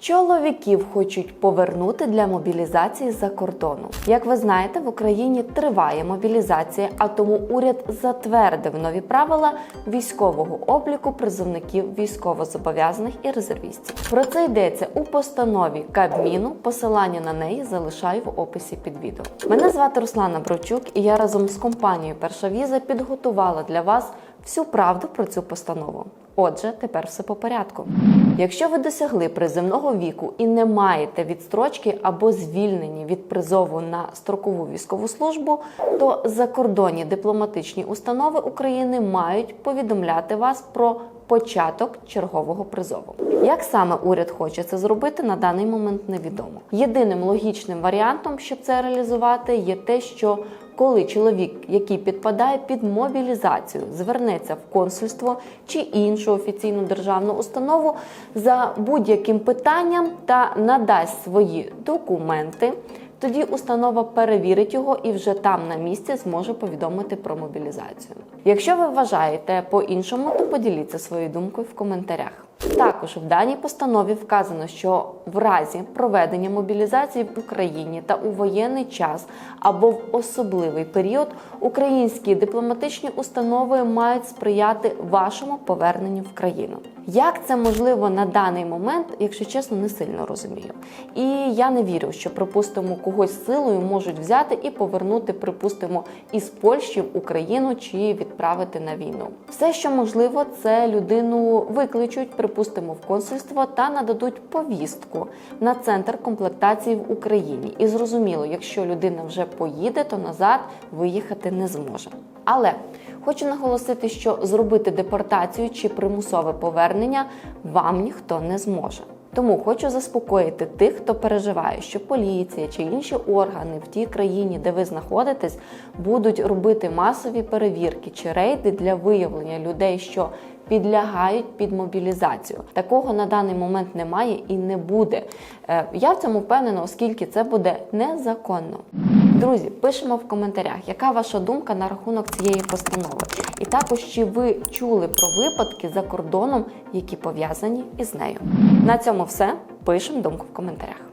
Чоловіків хочуть повернути для мобілізації за кордону. Як ви знаєте, в Україні триває мобілізація, а тому уряд затвердив нові правила військового обліку призовників військовозобов'язаних і резервістів. Про це йдеться у постанові Кабміну. Посилання на неї залишаю в описі під відео. Мене звати Руслана Бровчук, і я разом з компанією Перша віза підготувала для вас всю правду про цю постанову. Отже, тепер все по порядку. Якщо ви досягли приземного віку і не маєте відстрочки або звільнені від призову на строкову військову службу, то закордонні дипломатичні установи України мають повідомляти вас про початок чергового призову. Як саме уряд хоче це зробити, на даний момент невідомо. Єдиним логічним варіантом, щоб це реалізувати, є те, що коли чоловік, який підпадає під мобілізацію, звернеться в консульство чи іншу офіційну державну установу за будь-яким питанням та надасть свої документи. Тоді установа перевірить його і вже там на місці зможе повідомити про мобілізацію. Якщо ви вважаєте по-іншому, то поділіться своєю думкою в коментарях. Також в даній постанові вказано, що в разі проведення мобілізації в Україні та у воєнний час або в особливий період українські дипломатичні установи мають сприяти вашому поверненню в країну. Як це можливо на даний момент, якщо чесно, не сильно розумію. І я не вірю, що припустимо когось силою можуть взяти і повернути, припустимо, із Польщі в Україну чи відправити на війну. Все, що можливо, це людину викличуть, припустимо, в консульство та нададуть повістку на центр комплектації в Україні. І зрозуміло, якщо людина вже поїде, то назад виїхати не зможе. Але хочу наголосити, що зробити депортацію чи примусове повернення вам ніхто не зможе. Тому хочу заспокоїти тих, хто переживає, що поліція чи інші органи в тій країні, де ви знаходитесь, будуть робити масові перевірки чи рейди для виявлення людей, що підлягають під мобілізацію. Такого на даний момент немає і не буде. Е, Я в цьому впевнена, оскільки це буде незаконно. Друзі, пишемо в коментарях, яка ваша думка на рахунок цієї постанови, і також чи ви чули про випадки за кордоном, які пов'язані із нею. На цьому все. Пишемо думку в коментарях.